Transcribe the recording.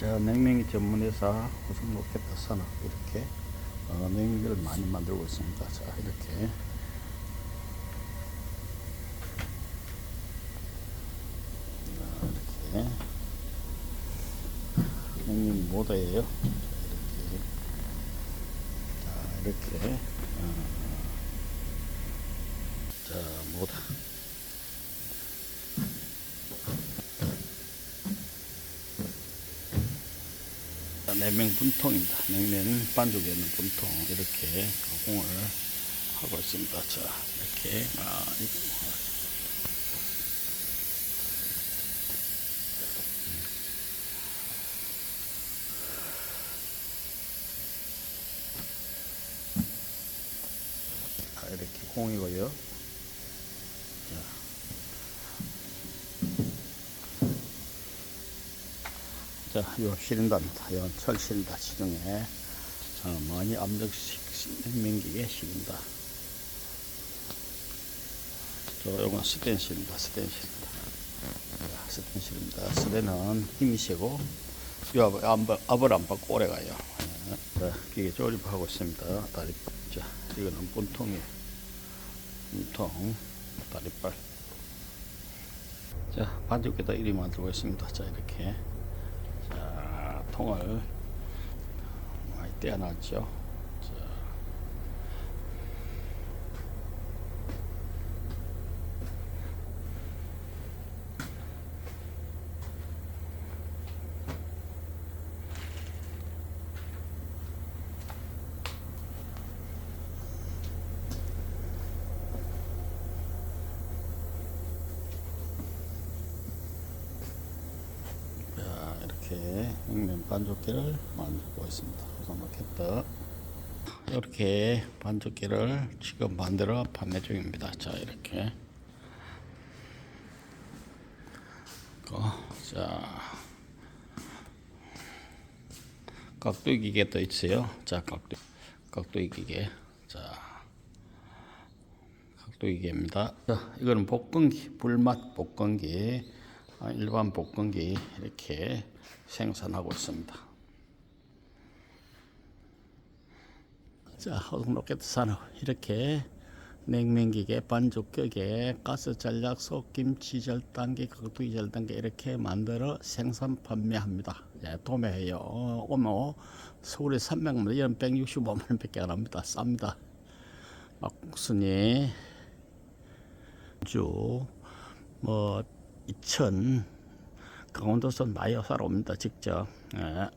자, 냉면기 전문회사 고성로켓 산업 이렇게 어, 냉면기를 많이 만들고 있습니다. 자, 이렇게. 자, 이렇게. 냉면 모드예요. 자, 이렇게. 자, 이렇게. 어, 자, 모드 냉면 분통입니다. 냉면 반죽에 있는 분통 이렇게 가공을 하고 있습니다. 자 이렇게 아, 이렇게 공이고요. 자, 요 시린다입니다. 요 철시린다 시중에 어, 많이 압력식 냉면기에 시린다. 저 요건 스텐실입니다. 스텐실입니다. 자, 스텐실입니다. 스텐은 힘이 세고 요 압을, 압을 안 받고 오래 가요. 예. 자, 기계 조립하고 있습니다. 다리 자, 이거는 분통이에요. 분통 다리빨. 자, 반죽에다 이리 만들고 있습니다. 자, 이렇게. 자, 통을 많이 떼어놨죠. 자. 자, 이렇게 냉면 반죽기를 만들고 있습니다. 넣겠다. 이렇게 반죽기를 지금 만들어 판매 중입니다. 자, 이렇게. 어, 자, 각도기 기계 또 있어요. 자, 각도, 각도기 기계. 자, 각도기 기계입니다. 자, 이거는 볶음기, 불맛 볶음기. 아, 일반 볶음기 이렇게 생산하고 있습니다. 자, 호동 로켓 산업 이렇게 냉면기계, 반죽격에 가스 전략, 속김, 지절 단계, 각도기 절 단계 이렇게 만들어 생산 판매합니다. 예, 도매해요. 어, 오면 서울에 300만 원, 165만 원밖에 안 합니다. 쌉니다. 막국수니 주, 뭐, 이천 강원도선 사러 옵니다. 직접. 예.